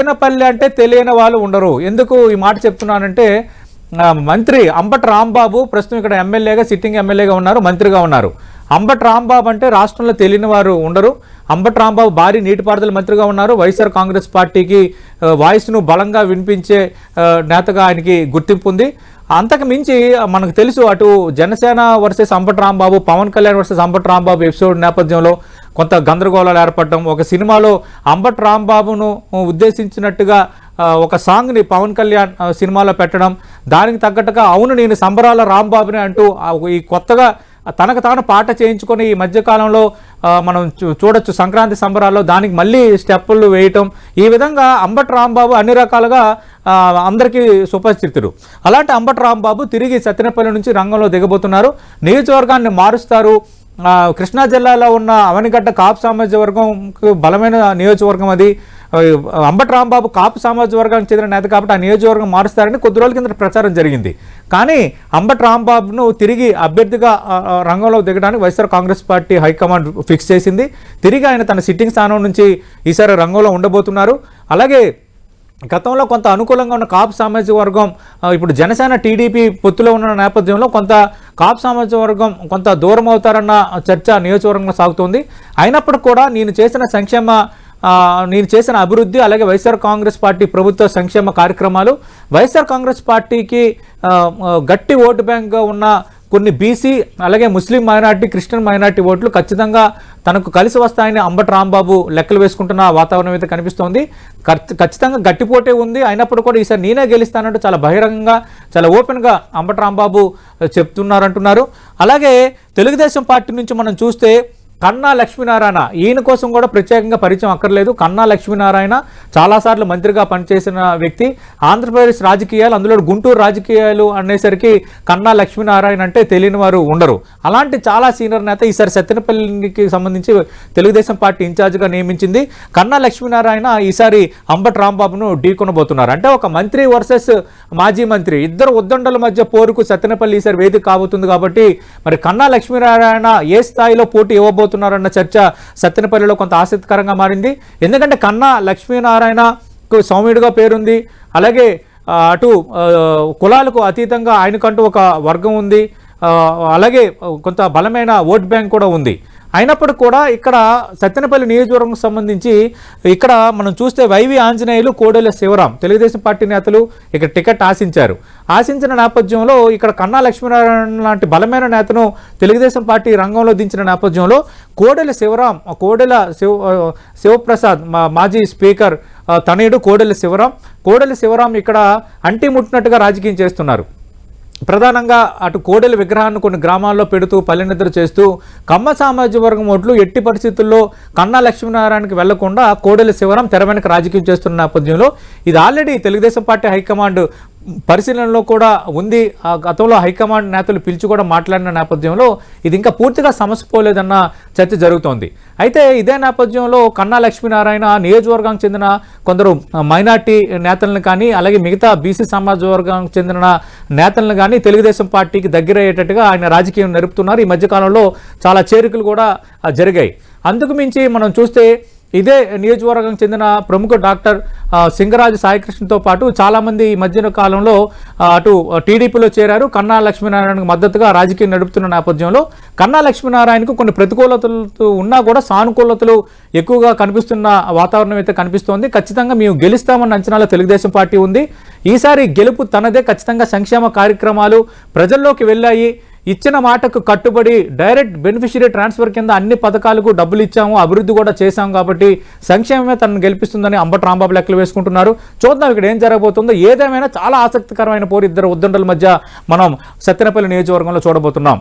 సత్తెనపల్లి అంటే తెలియని వాళ్ళు ఉండరు. ఎందుకు ఈ మాట చెప్తున్నానంటే మంత్రి అంబటి రాంబాబు ప్రస్తుతం ఇక్కడ ఎమ్మెల్యేగా సిట్టింగ్ ఎమ్మెల్యేగా ఉన్నారు మంత్రిగా ఉన్నారు. అంబట్ రాంబాబు అంటే రాష్ట్రంలో తెలియని వారు ఉండరు. అంబట్ రాంబాబు భారీ నీటిపారుదల మంత్రిగా ఉన్నారు. వైఎస్ఆర్ కాంగ్రెస్ పార్టీకి వాయిస్ను బలంగా వినిపించే నేతగా ఆయనకి గుర్తింపు ఉంది. అంతకు మించి మనకు తెలుసు అటు Janasena versus Ambati Rambabu Pawan Kalyan versus Ambati Rambabu episode నేపథ్యంలో కొంత గందరగోళాలు ఏర్పడడం ఒక సినిమాలో అంబట్ రాంబాబును ఉద్దేశించినట్టుగా ఒక సాంగ్ని పవన్ కళ్యాణ్ సినిమాలో పెట్టడం దానికి తగ్గట్టుగా అవును నేను సంబరాల రాంబాబుని అంటూ ఈ కొత్తగా తనకు తాను పాట చేయించుకొని ఈ మధ్యకాలంలో మనం చూడొచ్చు సంక్రాంతి సంబరాల్లో దానికి మళ్ళీ స్టెప్పులు వేయటం. ఈ విధంగా అంబట్ రాంబాబు అన్ని రకాలుగా అందరికీ సుపరిచితుడు. అలాంటి అంబట్ రాంబాబు తిరిగి సత్యనపల్లి నుంచి రంగంలో దిగబోతున్నారు. నియోజకవర్గాన్ని మారుస్తారు. కృష్ణా జిల్లాలో ఉన్న అవనిగడ్డ కాపు సామాజిక వర్గంకు బలమైన నియోజకవర్గం అది. అంబటి రాంబాబు కాపు సామాజిక వర్గానికి చెందిన నేత కాబట్టి ఆ నియోజకవర్గం మారుస్తారని కొద్ది రోజుల కింద ప్రచారం జరిగింది. కానీ అంబటి రాంబాబును తిరిగి అభ్యర్థిగా రంగంలో దిగడానికి YSR Congress party high command fix చేసింది. తిరిగి ఆయన తన సిట్టింగ్ స్థానం నుంచి ఈసారి రంగంలో ఉండబోతున్నారు. అలాగే గతంలో కొంత అనుకూలంగా ఉన్న కాపు సామాజిక వర్గం ఇప్పుడు జనసేన టీడీపీ పొత్తులో ఉన్న నేపథ్యంలో కొంత కాపు సామాజిక వర్గం కొంత దూరం అవుతారన్న చర్చ నియోజకవర్గంలో సాగుతోంది. అయినప్పటికీ కూడా నేను చేసిన సంక్షేమ నేను చేసిన అభివృద్ధి అలాగే వైఎస్ఆర్ కాంగ్రెస్ పార్టీ ప్రభుత్వ సంక్షేమ కార్యక్రమాలు. వైఎస్ఆర్ కాంగ్రెస్ పార్టీకి గట్టి ఓటు బ్యాంక్గా ఉన్న కొన్ని బీసీ అలాగే ముస్లిం మైనార్టీ క్రిస్టియన్ మైనార్టీ ఓట్లు ఖచ్చితంగా తనకు కలిసి వస్తాయని అంబటి రాంబాబు లెక్కలు వేసుకుంటున్న వాతావరణం అయితే కనిపిస్తోంది. ఖచ్చితంగా గట్టిపోటే ఉంది. అయినప్పుడు కూడా ఈసారి నేనే గెలుస్తానంటూ చాలా బహిరంగంగా చాలా ఓపెన్గా అంబటి రాంబాబు చెప్తున్నారంటున్నారు. అలాగే తెలుగుదేశం పార్టీ నుంచి మనం చూస్తే కన్నా లక్ష్మీనారాయణ. ఈయన కోసం కూడా ప్రత్యేకంగా పరిచయం అక్కర్లేదు. కన్నా లక్ష్మీనారాయణ చాలాసార్లు మంత్రిగా పనిచేసిన వ్యక్తి. ఆంధ్రప్రదేశ్ రాజకీయాలు అందులో గుంటూరు రాజకీయాలు అనేసరికి కన్నా లక్ష్మీనారాయణ అంటే తెలియని వారు ఉండరు. అలాంటి చాలా సీనియర్ నేత ఈసారి సత్యనపల్లికి సంబంధించి తెలుగుదేశం పార్టీ ఇన్ఛార్జ్గా నియమించింది. కన్నా లక్ష్మీనారాయణ ఈసారి అంబట్ రాంబాబును ఢీకొనబోతున్నారు అంటే ఒక మంత్రి వర్సెస్ మాజీ మంత్రి. ఇద్దరు ఉద్దండల మధ్య పోరుకు సత్యనపల్లి ఈసారి వేదిక కాబోతుంది కాబట్టి మరి కన్నా లక్ష్మీనారాయణ ఏ స్థాయిలో పోటీ పోతున్నారన్న చర్చ సత్తెనపల్లిలో కొంత ఆసక్తికరంగా మారింది. ఎందుకంటే కన్నా లక్ష్మీనారాయణకు సౌమ్యుడిగా పేరుంది. అలాగే అటు కులాలకు అతీతంగా ఆయనకంటూ ఒక వర్గం ఉంది. అలాగే కొంత బలమైన ఓట్ బ్యాంక్ కూడా ఉంది. అయినప్పటికీ కూడా ఇక్కడ సత్యనపల్లి నియోజకవర్గం సంబంధించి ఇక్కడ మనం చూస్తే వైవి ఆంజనేయులు కోడెల శివరాం తెలుగుదేశం పార్టీ నేతలు ఇక్కడ టికెట్ ఆశించారు. ఆశించిన నేపథ్యంలో ఇక్కడ కన్నా లక్ష్మీనారాయణ లాంటి బలమైన నేతను తెలుగుదేశం పార్టీ రంగంలో దించిన నేపథ్యంలో కోడెల శివరాం కోడెల శివ శివప్రసాద్ మా మాజీ స్పీకర్ తనయుడు కోడెల శివరాం కోడెల శివరాం ఇక్కడ అంటి ముట్టినట్టుగా రాజకీయం చేస్తున్నారు. ప్రధానంగా అటు కోడెల విగ్రహాన్ని కొన్ని గ్రామాల్లో పెడుతూ పల్లెనిద్ర చేస్తూ కమ్మ సామాజిక వర్గం ఓట్లు ఎట్టి పరిస్థితుల్లో కన్నా లక్ష్మీనారాయణకి వెళ్ళకుండా కోడెల శివరం తెర వెనక రాజకీయం చేస్తున్న నేపథ్యంలో ఇది ఆల్రెడీ తెలుగుదేశం పార్టీ హైకమాండ్ పరిశీలనలో కూడా ఉంది. ఆ గతంలో హైకమాండ్ నేతలు పిలిచి కూడా మాట్లాడిన నేపథ్యంలో ఇది ఇంకా పూర్తిగా సమసిపోలేదన్న చర్చ జరుగుతోంది. అయితే ఇదే నేపథ్యంలో కన్నా లక్ష్మీనారాయణ నియోజకవర్గానికి చెందిన కొందరు మైనార్టీ నేతలను కానీ అలాగే మిగతా బీసీ సమాజ వర్గానికి చెందిన నేతలను కానీ తెలుగుదేశం పార్టీకి దగ్గరయ్యేటట్టుగా ఆయన రాజకీయం నడుపుతున్నారు. ఈ మధ్యకాలంలో చాలా చేరికలు కూడా జరిగాయి. అందుకు మించి మనం చూస్తే ఇదే నియోజకవర్గం చెందిన ప్రముఖ డాక్టర్ సింగరాజు సాయికృష్ణతో పాటు చాలామంది ఈ మధ్యన కాలంలో అటు టీడీపీలో చేరారు. కన్నా లక్ష్మీనారాయణకు మద్దతుగా రాజకీయం నడుపుతున్న నేపథ్యంలో కన్నా లక్ష్మీనారాయణకు కొన్ని ప్రతికూలతలు ఉన్నా కూడా సానుకూలతలు ఎక్కువగా కనిపిస్తున్న వాతావరణం అయితే కనిపిస్తోంది. ఖచ్చితంగా మేము గెలుస్తామన్న అంచనాలో తెలుగుదేశం పార్టీ ఉంది. ఈసారి గెలుపు తనదే. ఖచ్చితంగా సంక్షేమ కార్యక్రమాలు ప్రజల్లోకి వెళ్ళాయి. ఇచ్చిన మాటకు కట్టుబడి డైరెక్ట్ బెనిఫిషియరీ ట్రాన్స్ఫర్ కింద అన్ని పథకాలకు డబ్బులు ఇచ్చాము అభివృద్ధి కూడా చేశాము కాబట్టి సంక్షేమమే తనను గెలిపిస్తుందని అంబటి రాంబాబు లెక్కలు వేసుకుంటున్నారు. చూద్దాం ఇక్కడ ఏం జరగబోతుందో. ఏదేమైనా చాలా ఆసక్తికరమైన పోరు ఇద్దరు ఉద్దండల మధ్య మనం సత్యనపల్లి నియోజకవర్గంలో చూడబోతున్నాం.